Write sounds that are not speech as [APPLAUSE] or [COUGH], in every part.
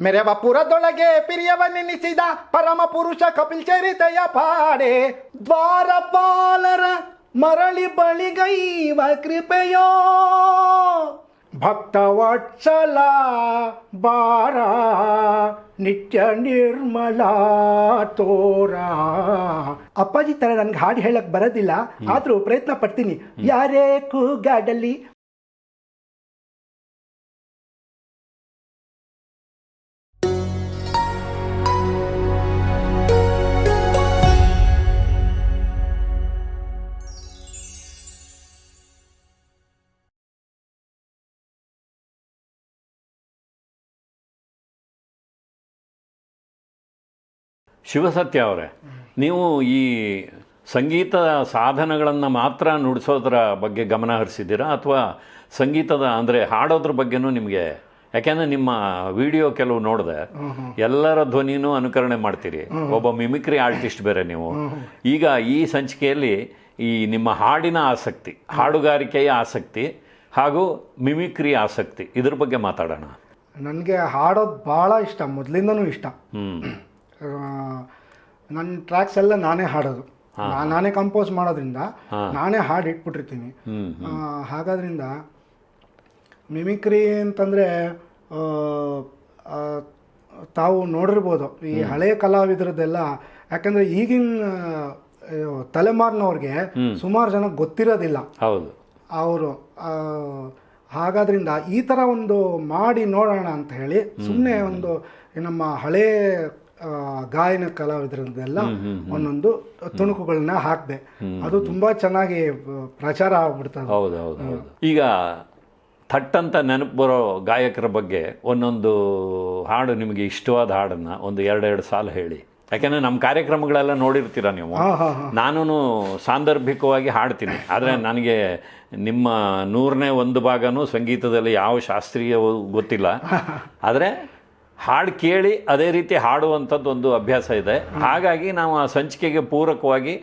ಮೆರೆವ ಪುರದೊಳಗೆ ಪಿರಿಯವನೆನಿಸಿದ ಪರಮ ಪುರುಷ ಕಪಿಲ್ ಚರಿತೆಯ ಪಾಡೆ ದ್ವಾರಪಾಲರ ಮರಳಿ ಬಳಿಗೈವ ಕೃಪೆಯೋ ಭಕ್ತವತ್ಸಲ ಬಾರ ನಿತ್ಯ ನಿರ್ಮಲ ತೋರ ಅಪ್ಪಾಜಿ ತರ ನನ್ಗೆ ಹಾಡು ಹೇಳಕ್ ಬರೋದಿಲ್ಲ ಆದ್ರೂ ಪ್ರಯತ್ನ ಪಡ್ತೀನಿ. ಯಾರೇ ಕೂಗಾಡಲಿ ಶಿವಸತ್ಯ ಅವರೇ ನೀವು ಈ ಸಂಗೀತ ಸಾಧನಗಳನ್ನು ಮಾತ್ರ ನುಡಿಸೋದ್ರ ಬಗ್ಗೆ ಗಮನ ಹರಿಸಿದ್ದೀರಾ? ಅಥವಾ ಸಂಗೀತದ ಅಂದರೆ ಹಾಡೋದ್ರ ಬಗ್ಗೆನೂ ನಿಮಗೆ ಯಾಕೆಂದರೆ ನಿಮ್ಮ ವಿಡಿಯೋ ಕೆಲವು ನೋಡಿದೆ ಎಲ್ಲರ ಧ್ವನಿನೂ ಅನುಕರಣೆ ಮಾಡ್ತೀರಿ. ಒಬ್ಬ ಮಿಮಿಕ್ರಿ ಆರ್ಟಿಸ್ಟ್ ಬೇರೆ ನೀವು. ಈಗ ಈ ಸಂಚಿಕೆಯಲ್ಲಿ ಈ ನಿಮ್ಮ ಹಾಡಿನ ಆಸಕ್ತಿ ಹಾಡುಗಾರಿಕೆಯ ಆಸಕ್ತಿ ಹಾಗೂ ಮಿಮಿಕ್ರಿ ಆಸಕ್ತಿ ಇದ್ರ ಬಗ್ಗೆ ಮಾತಾಡೋಣ. ನನಗೆ ಹಾಡೋದು ಭಾಳ ಇಷ್ಟ ಮೊದಲಿಂದನೂ ಇಷ್ಟ. ಹ್ಞೂ ನನ್ನ ಟ್ರ್ಯಾಕ್ಸ್ ಎಲ್ಲ ನಾನೇ ಹಾಡೋದು. ನಾನೇ ಕಂಪೋಸ್ ಮಾಡೋದ್ರಿಂದ ನಾನೇ ಹಾಡು ಇಟ್ಬಿಟ್ಟಿರ್ತೀನಿ. ಹಾಗಾದ್ರಿಂದ ಮಿಮಿಕ್ರಿ ಅಂತಂದರೆ ತಾವು ನೋಡಿರ್ಬೋದು ಈ ಹಳೆಯ ಕಲಾವಿದರದ್ದೆಲ್ಲ. ಯಾಕಂದ್ರೆ ಈಗಿನ ತಲೆಮಾರಿನವ್ರಿಗೆ ಸುಮಾರು ಜನ ಗೊತ್ತಿರೋದಿಲ್ಲ. ಹೌದು. ಅವರು ಹಾಗಾದ್ರಿಂದ ಈ ಥರ ಒಂದು ಮಾಡಿ ನೋಡೋಣ ಅಂತ ಹೇಳಿ ಸುಮ್ಮನೆ ಒಂದು ನಮ್ಮ ಹಳೇ ಗಾಯನ ಕಲಾವಿದರದ್ದೆಲ್ಲ ಒಂದೊಂದು ತುಣುಕುಗಳನ್ನ ಹಾಕಿದೆ. ಅದು ತುಂಬಾ ಚೆನ್ನಾಗಿ ಪ್ರಚಾರ ಆಗ್ಬಿಡ್ತದೆ ಹೌದು ಹೌದು ಹೌದು. ಈಗ ಥಟ್ ಅಂತ ನೆನಪು ಬರೋ ಗಾಯಕರ ಬಗ್ಗೆ ಒಂದೊಂದು ಹಾಡು ನಿಮಗೆ ಇಷ್ಟವಾದ ಹಾಡನ್ನು ಒಂದು ಎರಡೆರಡು ಸಾಲ ಹೇಳಿ. ಯಾಕೆಂದರೆ ನಮ್ಮ ಕಾರ್ಯಕ್ರಮಗಳೆಲ್ಲ ನೋಡಿರ್ತೀರ ನೀವು? ನಾನು ಸಾಂದರ್ಭಿಕವಾಗಿ ಹಾಡ್ತೀನಿ. ಆದರೆ ನನಗೆ ನಿಮ್ಮ ನೂರನೇ ಒಂದು ಭಾಗನೂ ಸಂಗೀತದಲ್ಲಿ ಯಾವ ಶಾಸ್ತ್ರೀಯ ಗೊತ್ತಿಲ್ಲ. [LAUGHS] ಆದರೆ ಹಾಡು ಕೇಳಿ ಅದೇ ರೀತಿ ಹಾಡುವಂಥದ್ದು ಒಂದು ಅಭ್ಯಾಸ ಇದೆ. ಹಾಗಾಗಿ ನಾವು ಆ ಸಂಚಿಕೆಗೆ ಪೂರಕವಾಗಿ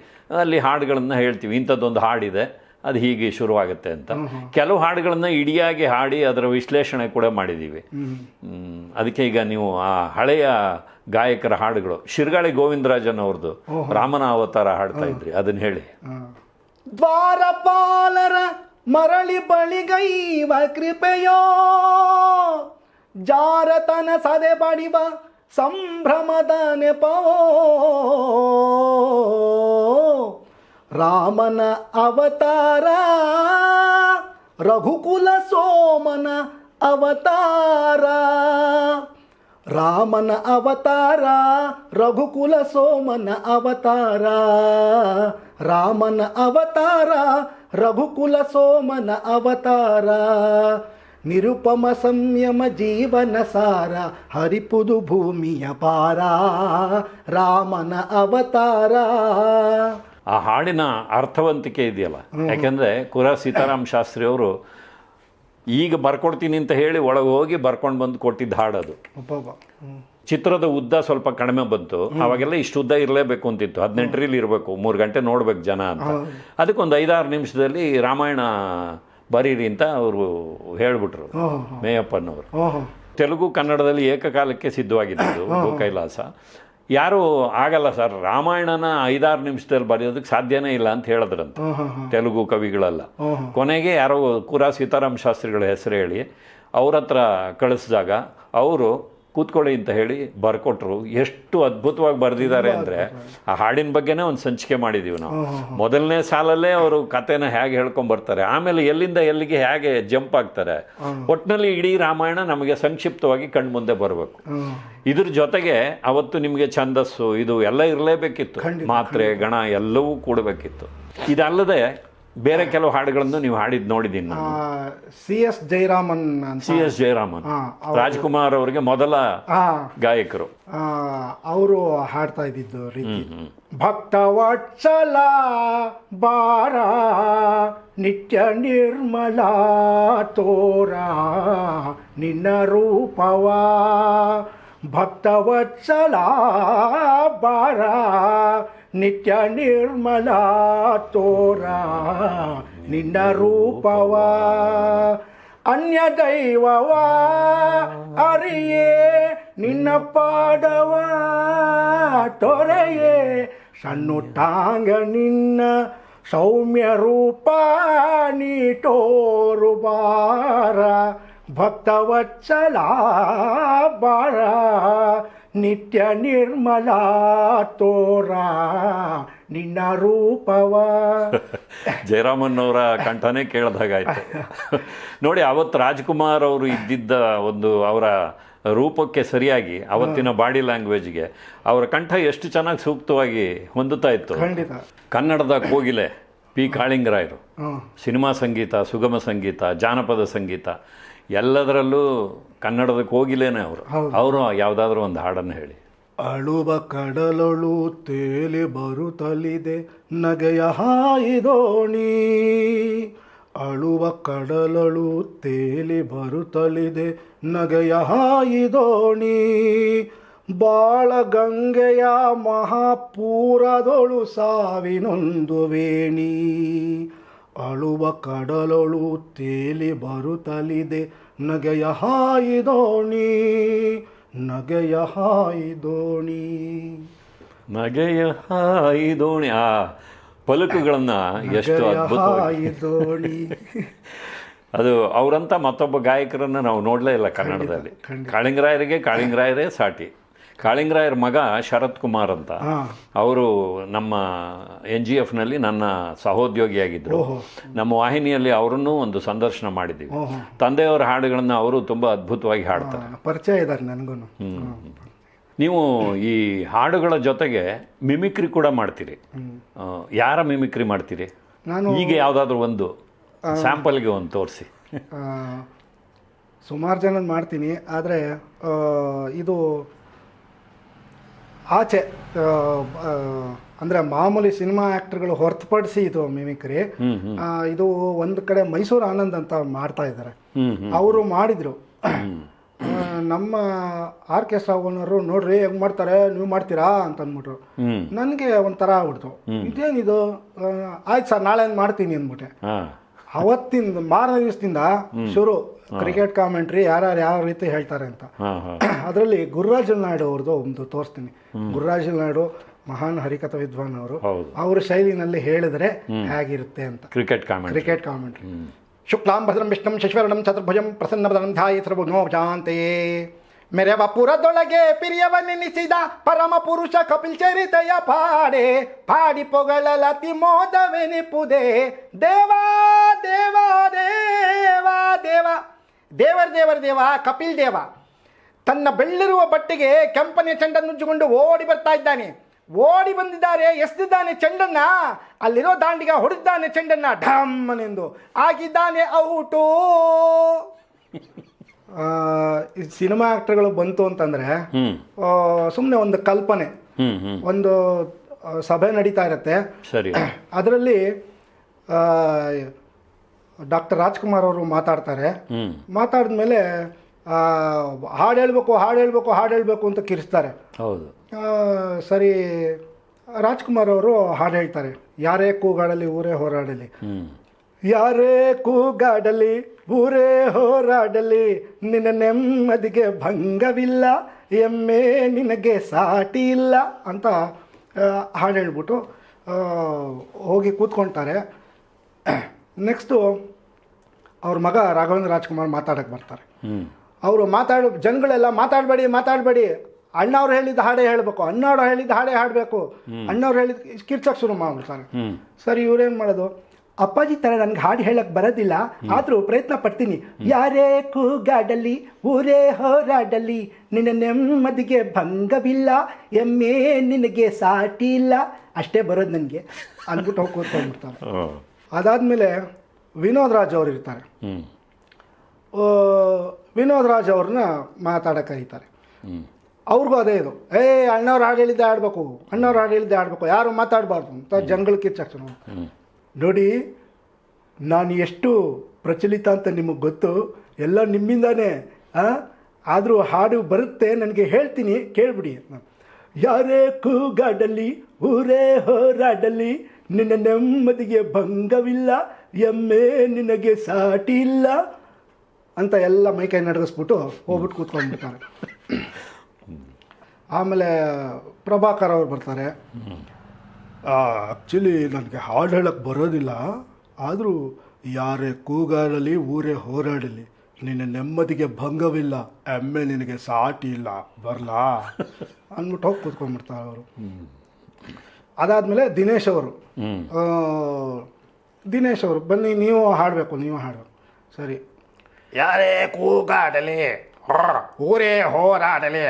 ಅಲ್ಲಿ ಹಾಡುಗಳನ್ನು ಹೇಳ್ತೀವಿ. ಇಂಥದ್ದೊಂದು ಹಾಡಿದೆ. ಅದು ಹೀಗೆ ಶುರುವಾಗುತ್ತೆ ಅಂತ. ಕೆಲವು ಹಾಡುಗಳನ್ನು ಇಡಿಯಾಗಿ ಹಾಡಿ ಅದರ ವಿಶ್ಲೇಷಣೆ ಕೂಡ ಮಾಡಿದ್ದೀವಿ ಅದಕ್ಕೆ ಈಗ ನೀವು ಆ ಹಳೆಯ ಗಾಯಕರ ಹಾಡುಗಳು ಶಿರ್ಗಾಳಿ ಗೋವಿಂದರಾಜನ್ ಅವ್ರದ್ದು ರಾಮನ ಅವತಾರ ಹಾಡ್ತಾ ಇದ್ರಿ. ಅದನ್ನ ಹೇಳಿ. ದ್ವಾರಪಾಲರ ಮರಳಿ ಬಳಿಗೈವ ಕೃಪೆಯೋ ಜಾರತನ ಸದೆ ಬಡಿವ ಸಂಭ್ರಮದ ನೆಪವೋ ರಾಮನ ಅವತಾರ, ರಘುಕುಲ ಸೋಮನ ಅವತಾರ. ರಾಮನ ಅವತಾರ, ರಘುಕುಲ ಸೋಮನ ಅವತಾರ. ರಾಮನ ಅವತಾರ, ರಘುಕುಲ ಸೋಮನ ಅವತಾರ. ನಿರುಪಮ ಸಂಯಮ ಜೀವನ ಸಾರ ಹರಿಪುದು ಭೂಮಿಯ ಪಾರ ರಾಮನ ಅವತಾರ. ಆ ಹಾಡಿನ ಅರ್ಥವಂತಿಕೆ ಇದೆಯಲ್ಲ? ಯಾಕೆಂದ್ರೆ ಕುರ ಸೀತಾರಾಮ್ ಶಾಸ್ತ್ರಿ ಅವರು ಈಗ ಬರ್ಕೊಡ್ತೀನಿ ಅಂತ ಹೇಳಿ ಒಳಗೆ ಹೋಗಿ ಬರ್ಕೊಂಡು ಬಂದು ಕೊಟ್ಟಿದ್ದ ಹಾಡದು. ಚಿತ್ರದ ಉದ್ದ ಸ್ವಲ್ಪ ಕಡಿಮೆ ಬಂತು. ಅವಾಗೆಲ್ಲ ಇಷ್ಟು ಉದ್ದ ಇರಲೇಬೇಕು ಅಂತಿತ್ತು. ಹದಿನೆಂಟರಲ್ಲಿ ಇರಬೇಕು. ಮೂರು ಗಂಟೆ ನೋಡ್ಬೇಕು ಜನ ಅಂತ. ಅದಕ್ಕೊಂದು ಐದಾರು ನಿಮಿಷದಲ್ಲಿ ರಾಮಾಯಣ ಬರೀರಿ ಅಂತ ಅವರು ಹೇಳ್ಬಿಟ್ರು. ಮೇಯಪ್ಪನವರು. ತೆಲುಗು ಕನ್ನಡದಲ್ಲಿ ಏಕಕಾಲಕ್ಕೆ ಸಿದ್ಧವಾಗಿದ್ದು ಕೈಲಾಸ ಯಾರು ಆಗಲ್ಲ ಸರ್. ರಾಮಾಯಣನ ಐದಾರು ನಿಮಿಷದಲ್ಲಿ ಬರೆಯೋದಕ್ಕೆ ಸಾಧ್ಯನೇ ಇಲ್ಲ ಅಂತ ಹೇಳಿದ್ರಂತೆ. ತೆಲುಗು ಕವಿಗಳೆಲ್ಲ. ಕೊನೆಗೆ ಯಾರೋ ಕುರ ಸೀತಾರಾಮ್ ಶಾಸ್ತ್ರಿಗಳ ಹೆಸರು ಹೇಳಿ ಅವ್ರ ಹತ್ರ ಕಳಿಸಿದಾಗ ಅವರು ಕೂತ್ಕೊಳ್ಳಿ ಅಂತ ಹೇಳಿ ಬರ್ಕೊಟ್ರು. ಎಷ್ಟು ಅದ್ಭುತವಾಗಿ ಬರೆದಿದ್ದಾರೆ ಅಂದರೆ ಆ ಹಾಡಿನ ಬಗ್ಗೆನೇ ಒಂದು ಸಂಚಿಕೆ ಮಾಡಿದ್ದೀವಿ ನಾವು. ಮೊದಲನೇ ಸಾಲಲ್ಲೇ ಅವರು ಕಥೆನ ಹೇಗೆ ಹೇಳ್ಕೊಂಡ್ ಬರ್ತಾರೆ. ಆಮೇಲೆ ಎಲ್ಲಿಂದ ಎಲ್ಲಿಗೆ ಹೇಗೆ ಜಂಪ್ ಆಗ್ತಾರೆ. ಒಟ್ಟಿನಲ್ಲಿ ಇಡೀ ರಾಮಾಯಣ ನಮಗೆ ಸಂಕ್ಷಿಪ್ತವಾಗಿ ಕಣ್ಮುಂದೆ ಬರಬೇಕು. ಇದ್ರ ಜೊತೆಗೆ ಅವತ್ತು ನಿಮಗೆ ಛಂದಸ್ಸು ಇದು ಎಲ್ಲ ಇರಲೇಬೇಕಿತ್ತು. ಮಾತ್ರೆ ಗಣ ಎಲ್ಲವೂ ಕೂಡಬೇಕಿತ್ತು. ಇದಲ್ಲದೆ ಬೇರೆ ಕೆಲವು ಹಾಡುಗಳನ್ನು ನೀವು ಹಾಡಿದ್ ನೋಡಿದ್ದೀನಿ ನಾನು. C S Jayaraman C S Jayaraman Rajkumar ಅವರಿಗೆ ಮೊದಲ ಆ, ಗಾಯಕರು. ಆ, ಅವರು ಹಾಡ್ತಾ ಇದ್ದಿದ್ದು ರೀತಿ. ಭಕ್ತವತ್ಸಲ ಬಾರ ನಿತ್ಯ ನಿರ್ಮಲ ತೋರ ನಿನ್ನ ರೂಪವ. ಭಕ್ತವತ್ಸಲ ಬಾರ ನಿತ್ಯ ನಿರ್ಮಲ ತೋರ, ನಿನ್ನ ರೂಪವ. ಅನ್ಯ ದೈವವ, ಅರಿಯೇ ನಿನ್ನ ಪಾಡವ ತೊರೆಯೇ ತಾಂಗ ನಿನ್ನ ಸೌಮ್ಯ ರೂಪ, ನೀ ತೋರು ಬಾರ ಭಕ್ತವತ್ಸಲ ಬಾರ ನಿತ್ಯ ನಿರ್ಮಲ ತೋರ ನಿನ್ನ ರೂಪವ. [LAUGHS] ಜಯರಾಮನ್ ಅವರ ಕಂಠನೇ ಕೇಳ್ದಾಗಾಯ್ತು. [LAUGHS] ನೋಡಿ ಅವತ್ತು ರಾಜ್ಕುಮಾರ್ ಅವರು ಇದ್ದಿದ್ದ ಒಂದು ಅವರ ರೂಪಕ್ಕೆ ಸರಿಯಾಗಿ ಅವತ್ತಿನ ಬಾಡಿ ಲ್ಯಾಂಗ್ವೇಜ್ಗೆ ಅವರ ಕಂಠ ಎಷ್ಟು ಚೆನ್ನಾಗಿ ಸೂಕ್ತವಾಗಿ ಹೊಂದುತ್ತಾ ಇತ್ತು. ಕನ್ನಡದ ಕೋಗಿಲೆ ಪಿ ಕಾಳಿಂಗರಾಯರು. ಸಿನಿಮಾ ಸಂಗೀತ ಸುಗಮ ಸಂಗೀತ ಜಾನಪದ ಸಂಗೀತ ಎಲ್ಲದರಲ್ಲೂ ಕನ್ನಡದ ಕೋಗಿಲೇನೆ ಅವರು. ಅವರು ಯಾವುದಾದ್ರೂ ಒಂದು ಹಾಡನ್ನು ಹೇಳಿ. ಅಳುವ ಕಡಲೊಳು ತೇಲಿ ಬರುತ್ತಲಿದೆ ನಗೆಯ ಹಾಯಿದೋಣಿ ಅಳುವ ಕಡಲೊಳು ತೇಲಿ ಬರುತ್ತಲಿದೆ ನಗೆಯ ಹಾಯಿದೋಣಿ ಬಾಳ ಗಂಗೆಯ ಮಹಾಪೂರದೊಳು ಸಾವಿನೊಂದು ವೇಣಿ. ಅಳುವ ಕಡಲೊಳು ತೇಲಿ ಬರುತ್ತಲಿದೆ ನಗೆಯ ಹಾಯಿದೋಣಿ ನಗೆಯ ಹಾಯಿದೋಣಿ ನಗೆಯ ಹಾಯಿದೋಣಿ ಆ ಪಲಕುಗಳನ್ನು ಎಷ್ಟು ಅದ್ಭುತವಾಗಿ ಹಾಯಿದೋಣಿ [LAUGHS] ಅದು ಅವರಂತ ಮತ್ತೊಬ್ಬ ಗಾಯಕರನ್ನು ನಾವು ನೋಡಲೇ ಇಲ್ಲ ಕನ್ನಡದಲ್ಲಿ. ಕಾಳಿಂಗರಾಯರಿಗೆ ಕಾಳಿಂಗರಾಯರೇ ಸಾಟಿ. ಕಾಳಿಂಗರಾಯರ ಮಗ ಶರತ್ ಕುಮಾರ್ ಅಂತ. ಅವರು ನಮ್ಮ ಎನ್ ಜಿ ಎಫ್ನಲ್ಲಿ ನನ್ನ ಸಹೋದ್ಯೋಗಿಯಾಗಿದ್ದರು ನಮ್ಮ ವಾಹಿನಿಯಲ್ಲಿ ಅವರನ್ನು ಒಂದು ಸಂದರ್ಶನ ಮಾಡಿದ್ದೀವಿ ತಂದೆಯವರ ಹಾಡುಗಳನ್ನು ಅವರು ತುಂಬ ಅದ್ಭುತವಾಗಿ ಹಾಡ್ತಾರೆ. ಪರಿಚಯ ಇದ್ದಾರೆ ನನಗೂ ನೀವು ಈ ಹಾಡುಗಳ ಜೊತೆಗೆ ಮಿಮಿಕ್ರಿ ಕೂಡ ಮಾಡ್ತೀರಿ. ಯಾರ ಮಿಮಿಕ್ರಿ ಮಾಡ್ತೀರಿ? ನಾನು ಈಗ ಯಾವುದಾದ್ರೂ ಒಂದು ಸ್ಯಾಂಪಲ್ಗೆ ಒಂದು ತೋರಿಸಿ. ಸುಮಾರು ಜನ ಮಾಡ್ತೀನಿ ಆದರೆ ಇದು ಆಚೆ ಅಂದ್ರೆ ಮಾಮೂಲಿ ಸಿನಿಮಾ ಆ್ಯಕ್ಟರ್ಗಳು ಹೊರತುಪಡಿಸಿ ಇದು ಮಿಮಿಕ್ರಿ. ಇದು ಒಂದು ಕಡೆ ಮೈಸೂರು ಆನಂದ್ ಅಂತ ಮಾಡ್ತಾ ಇದ್ದಾರೆ. ಅವರು ಮಾಡಿದ್ರು. ನಮ್ಮ ಆರ್ಕೆಸ್ಟ್ರಾ ಓನರು ನೋಡ್ರಿ ಹೆಂಗ್ ಮಾಡ್ತಾರೆ ನೀವು ಮಾಡ್ತೀರಾ ಅಂತ ಅಂದ್ಬಿಟ್ರು ನನಗೆ ಒಂಥರ ಆಗ್ಬಿಡ್ತು. ಇದೇನಿದು? ಆಯ್ತು ಸರ್ ನಾಳೆ ಮಾಡ್ತೀನಿ ಅಂದ್ಬಿಟ್ಟೆ. ಅವತ್ತಿಂದ ಮಾರನೇ ದಿವಸದಿಂದ ಶುರು. ಕ್ರಿಕೆಟ್ ಕಾಮೆಂಟ್ರಿ ಯಾರ್ಯಾರು ಯಾವ ರೀತಿ ಹೇಳ್ತಾರೆ ಅಂತ. [CLEARS THROAT] ಅದರಲ್ಲಿ ಗುರುರಾಜಲ್ ನಾಯ್ಡು ಅವ್ರದ್ದು ಒಂದು ತೋರಿಸ್ತೀನಿ. ಗುರುರಾಜಲ್ ನಾಯ್ಡು ಮಹಾನ್ ಹರಿಕಥ ವಿದ್ವಾನ್ ಅವರು. ಅವ್ರ ಶೈಲಿನಲ್ಲಿ ಹೇಳಿದ್ರೆ ಹೇಗಿರುತ್ತೆ ಅಂತ. ಕ್ರಿಕೆಟ್ ಕಾಮೆಂಟ್ ಕ್ರಿಕೆಟ್ ಕಾಮೆಂಟ್ರಿ ಶುಕ್ಲಾಂ ಭದ್ರಂ ವಿಷ್ಣಂ ಶಶ್ವರಣಂ ಚತುರ್ಭುಜಂ ಪ್ರಸನ್ನ ಧ್ಯಾಯಿ ಸರ್ವಗುಣೋ ಜಾಂತೆಯೇ ಮೆರೆವ ಪುರದೊಳಗೆ ಪಿರಿಯವನ್ನೆನಿಸಿದ ಪರಮ ಪುರುಷ ಕಪಿಲ್ ಚರಿತೆಯ ಪಾಡೆ. ಪಾಡಿ ಪೊಗಳಲತಿ ಮೋದವೆನಿಪುದೆ. ದೇವಾ ದೇವಾ ದೇವಾ ದೇವ. ದೇವರ ದೇವರ ದೇವ ಕಪಿಲ್ ದೇವ. ತನ್ನ ಬೆಳ್ಳಿರುವ ಬಟ್ಟೆಗೆ ಕೆಂಪನೆ ಚೆಂಡನ್ನುಜ್ಜಿಕೊಂಡು ಓಡಿ ಬರ್ತಾ ಇದ್ದಾನೆ. ಓಡಿ ಬಂದಿದ್ದಾರೆ ಎಸ್ದಿದ್ದಾನೆ ಚೆಂಡನ್ನ. ಅಲ್ಲಿರೋ ದಾಂಡಿಗ ಹೊಡೆದಿದ್ದಾನೆ ಚೆಂಡನ್ನ. ಢಮ್ಮನೆಂದು ಆಗಿದ್ದಾನೆ ಔಟು. ಈ ಸಿನಿಮಾ ಆಕ್ಟರ್ಗಳು ಬಂತು ಅಂತಂದ್ರೆ ಸುಮ್ಮನೆ ಒಂದು ಕಲ್ಪನೆ. ಒಂದು ಸಭೆ ನಡೀತಾ ಇರತ್ತೆ. ಸರಿ. ಅದರಲ್ಲಿ ಡಾಕ್ಟರ್ ರಾಜ್ಕುಮಾರ್ ಅವರು ಮಾತಾಡ್ತಾರೆ. ಮಾತಾಡಿದ್ಮೇಲೆ ಹಾಡು ಹೇಳಬೇಕು ಹಾಡು ಹೇಳಬೇಕು ಹಾಡು ಹೇಳಬೇಕು ಅಂತ ಕಿರಿಸ್ತಾರೆ. ಹೌದು. ಸರಿ ರಾಜ್ಕುಮಾರ್ ಅವರು ಹಾಡು ಹೇಳ್ತಾರೆ. ಯಾರೇ ಕೂಗಾಡಲಿ ಊರೇ ಹೋರಾಡಲಿ. ಯಾರೇ ಕೂಗಾಡಲಿ ಊರೇ ಹೋರಾಡಲಿ ನಿನ್ನ ನೆಮ್ಮದಿಗೆ ಭಂಗವಿಲ್ಲ ಎಮ್ಮೆ ನಿನಗೆ ಸಾಟಿ ಇಲ್ಲ ಅಂತ ಹಾಡು ಹೇಳ್ಬಿಟ್ಟು ಹೋಗಿ ಕೂತ್ಕೊಳ್ತಾರೆ ನೆಕ್ಸ್ಟು ಅವ್ರ ಮಗ ರಾಘವೇಂದ್ರ ರಾಜ್ಕುಮಾರ್ ಮಾತಾಡಕ್ಕೆ ಬರ್ತಾರೆ. ಅವರು ಮಾತಾಡ ಜನಗಳೆಲ್ಲ ಮಾತಾಡಬೇಡಿ ಮಾತಾಡಬೇಡಿ. ಅಣ್ಣವ್ರು ಹೇಳಿದ ಹಾಡೆ ಹೇಳಬೇಕು. ಅಣ್ಣವ್ರು ಹೇಳಿದ ಹಾಡೆ ಹಾಡಬೇಕು. ಅಣ್ಣವ್ರು ಹೇಳಿದ ಕಿರ್ಚಕ್ಕೆ ಶುರು ಮಾಡ್ಬಿಡ್ತಾರೆ. ಸರ್ ಸರಿ ಇವ್ರೇನು ಮಾಡೋದು? ಅಪ್ಪಾಜಿ ಥರ ನನಗೆ ಹಾಡು ಹೇಳಕ್ಕೆ ಬರೋದಿಲ್ಲ. ಆದರೂ ಪ್ರಯತ್ನ ಪಡ್ತೀನಿ. ಯಾರೇ ಕೂಗಾಡಲಿ ಊರೇ ಹೋರಾಡಲಿ ನಿನ್ನ ನೆಮ್ಮದಿಗೆ ಭಂಗವಿಲ್ಲ ಎಮ್ಮೆ ನಿನಗೆ ಸಾಟಿ ಇಲ್ಲ ಅಷ್ಟೇ ಬರೋದು ನನಗೆ. ಅಂದ್ಬಿಟ್ಟು ಹೋಗಿ ಕೂತ್ಕೊಂಡ್ಬಿಡ್ತಾರೆ. ಓ. ಅದಾದಮೇಲೆ ವಿನೋದ್ ರಾಜ್ ಅವರು ಇರ್ತಾರೆ. ವಿನೋದ್ ರಾಜ್ ಅವ್ರನ್ನ ಮಾತಾಡಕ್ಕೆ ಕರೀತಾರೆ. ಅವ್ರಿಗೂ ಅದೇ ಇದು. ಏ ಅಣ್ಣವ್ರು ಹಾಡು ಹೇಳಿದ್ದೆ ಆಡಬೇಕು ಅಣ್ಣವ್ರು ಹಾಡು ಹೇಳಿದ್ದೆ ಆಡಬೇಕು ಯಾರು ಮಾತಾಡಬಾರ್ದು ಅಂತ ಜನಗಳು ಹ್ಮ್. ನೋಡಿ ನಾನು ಎಷ್ಟು ಪ್ರಚಲಿತ ಅಂತ ನಿಮಗೆ ಗೊತ್ತು. ಎಲ್ಲ ನಿಮ್ಮಿಂದಾನೇ ಆದರೂ ಹಾಡು ಬರುತ್ತೆ ನನಗೆ ಹೇಳ್ತೀನಿ ಕೇಳ್ಬಿಡಿ ಯಾರೇ ಕೂಗಾಡಲಿ ಊರೇ ಹೋರಾಡಲಿ ನಿನ್ನ ನೆಮ್ಮದಿಗೆ ಭಂಗವಿಲ್ಲ ಎಮ್ಮೆ ನಿನಗೆ ಸಾಟಿ ಇಲ್ಲ ಅಂತ ಎಲ್ಲ ಮೈಕೈ ನಡೆಸ್ಬಿಟ್ಟು ಹೋಗ್ಬಿಟ್ಟು ಕೂತ್ಕೊಂಡ್ಬಿಡ್ತಾರೆ. ಆಮೇಲೆ ಪ್ರಭಾಕರ್ ಅವ್ರು ಬರ್ತಾರೆ. ಆ್ಯಕ್ಚುಲಿ ನನಗೆ ಹಾಡು ಹೇಳಕ್ಕೆ ಬರೋದಿಲ್ಲ ಆದರೂ ಯಾರೇ ಕೂಗಾಡಲಿ ಊರೇ ಹೋರಾಡಲಿ ನಿನ್ನ ನೆಮ್ಮದಿಗೆ ಭಂಗವಿಲ್ಲ ಎಮ್ಮೆ ನಿನಗೆ ಸಾಟಿ ಇಲ್ಲ ಬರಲಾ? [LAUGHS] ಅಂದ್ಬಿಟ್ಟು ಹೋಗಿ ಕೂತ್ಕೊಂಡ್ಬಿಡ್ತಾರೆ ಅವರು. ಅದಾದಮೇಲೆ ದಿನೇಶ್ ಅವರು. ದಿನೇಶ್ ಅವರು ಬನ್ನಿ ನೀವು ಹಾಡಬೇಕು ನೀವು ಹಾಡು. ಸರಿ. ಯಾರೇ ಕೂಗಾಡಲಿ ಊರೇ ಹೋರಾಡಲಿ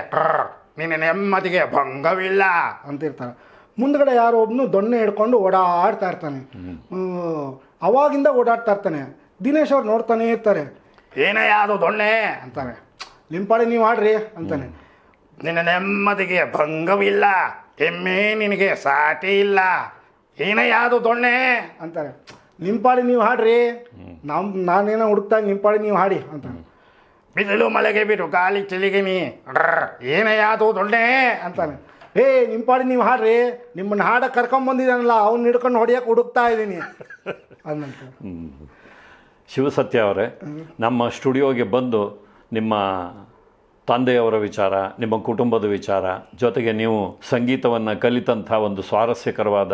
ನಿನ್ನ ನೆಮ್ಮದಿಗೆ ಭಂಗವಿಲ್ಲ ಅಂತಿರ್ತಾರೆ. ಮುಂದ್ಗಡೆ ಯಾರೋ ಒಬ್ಬನು ದೊಣ್ಣೆ ಹಿಡ್ಕೊಂಡು ಓಡಾಡ್ತಾ ಇರ್ತಾನೆ. ಅವಾಗಿಂದ ಓಡಾಡ್ತಾ ಇರ್ತಾನೆ. ದಿನೇಶ್ ಅವ್ರು ನೋಡ್ತಾನೆ ಇರ್ತಾರೆ. ಏನೇ ಅದು ದೊಣ್ಣೆ ಅಂತಾನೆ. ನಿಮ್ಮ ಪಾಡಿ ನೀವು ಆಡ್ರಿ ಅಂತಾನೆ. ನಿನ್ನ ನೆಮ್ಮದಿಗೆ ಭಂಗವಿಲ್ಲ ಎಮ್ಮೆ ನಿನಗೆ ಸಾಟಿ ಇಲ್ಲ. ಏನೇ ಯಾವುದು ದೊಣ್ಣೆ? ಅಂತಾರೆ. ನಿಮ್ಮ ಪಾಡಿ ನೀವು ಹಾಡ್ರಿ. ನಮ್ ನಾನೇನ ಹುಡುಕ್ತಾ ನಿಮ್ಮ ಪಾಡಿ ನೀವು ಹಾಡಿ ಅಂತ ಬಿಸಿಲು ಮಳೆಗೆ ಬಿಡು ಗಾಳಿ ಚಳಿಗೆ ನೀ ಏನ ಯಾವುದು ದೊಣ್ಣೆ? ಅಂತಾನೆ ಏ ನಿಮ್ಮ ಪಾಡಿ ನೀವು ಹಾಡ್ರಿ. ನಿಮ್ಮನ್ನ ಹಾಡಕ್ಕೆ ಕರ್ಕೊಂಬಂದಿದ್ದಾನಲ್ಲ ಅವ್ನು ಹಿಡ್ಕೊಂಡು ಹೊಡಿಯಕ್ಕೆ ಹುಡುಕ್ತಾ ಇದ್ದೀನಿ. ಅಂದಂತ ಶಿವಸತ್ಯ ಅವರೇ ನಮ್ಮ ಸ್ಟುಡಿಯೋಗೆ ಬಂದು ನಿಮ್ಮ ತಂದೆಯವರ ವಿಚಾರ, ನಿಮ್ಮ ಕುಟುಂಬದ ವಿಚಾರ, ಜೊತೆಗೆ ನೀವು ಸಂಗೀತವನ್ನು ಕಲಿತಂಥ ಒಂದು ಸ್ವಾರಸ್ಯಕರವಾದ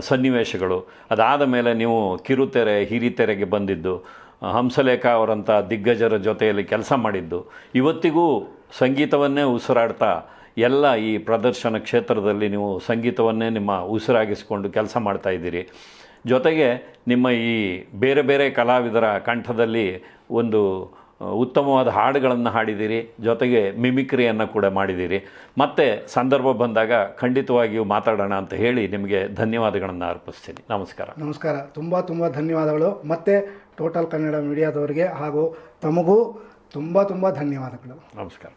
ಸನ್ನಿವೇಶಗಳು. ಅದಾದ ಮೇಲೆ ನೀವು ಕಿರುತೆರೆ, ಹಿರಿತೆರೆಗೆ ಬಂದಿದ್ದು. ಹಂಸಲೇಖ ಅವರಂಥ ದಿಗ್ಗಜರ ಜೊತೆಯಲ್ಲಿ ಕೆಲಸ ಮಾಡಿದ್ದು. ಇವತ್ತಿಗೂ ಸಂಗೀತವನ್ನೇ ಉಸಿರಾಡ್ತಾ, ಎಲ್ಲ ಈ ಪ್ರದರ್ಶನ ಕ್ಷೇತ್ರದಲ್ಲಿ ನೀವು ಸಂಗೀತವನ್ನೇ ನಿಮ್ಮ ಉಸಿರಾಗಿಸಿಕೊಂಡು ಕೆಲಸ ಮಾಡ್ತಾ ಇದ್ದೀರಿ. ಜೊತೆಗೆ ನಿಮ್ಮ ಈ ಬೇರೆ ಬೇರೆ ಕಲಾವಿದರ ಕಂಠದಲ್ಲಿ ಒಂದು ಉತ್ತಮವಾದ ಹಾಡುಗಳನ್ನು ಹಾಡಿದ್ದೀರಿ ಜೊತೆಗೆ ಮಿಮಿಕ್ರಿಯನ್ನು ಕೂಡ ಮಾಡಿದ್ದೀರಿ. ಮತ್ತೆ ಸಂದರ್ಭ ಬಂದಾಗ ಖಂಡಿತವಾಗಿಯೂ ಮಾತಾಡೋಣ ಅಂತ ಹೇಳಿ ನಿಮಗೆ ಧನ್ಯವಾದಗಳನ್ನು ಅರ್ಪಿಸ್ತೀನಿ. ನಮಸ್ಕಾರ. ನಮಸ್ಕಾರ. ತುಂಬ ತುಂಬ ಧನ್ಯವಾದಗಳು. ಮತ್ತು ಟೋಟಲ್ ಕನ್ನಡ ಮೀಡಿಯಾದವರಿಗೆ ಹಾಗೂ ತಮಗೂ ತುಂಬ ತುಂಬ ಧನ್ಯವಾದಗಳು. ನಮಸ್ಕಾರ.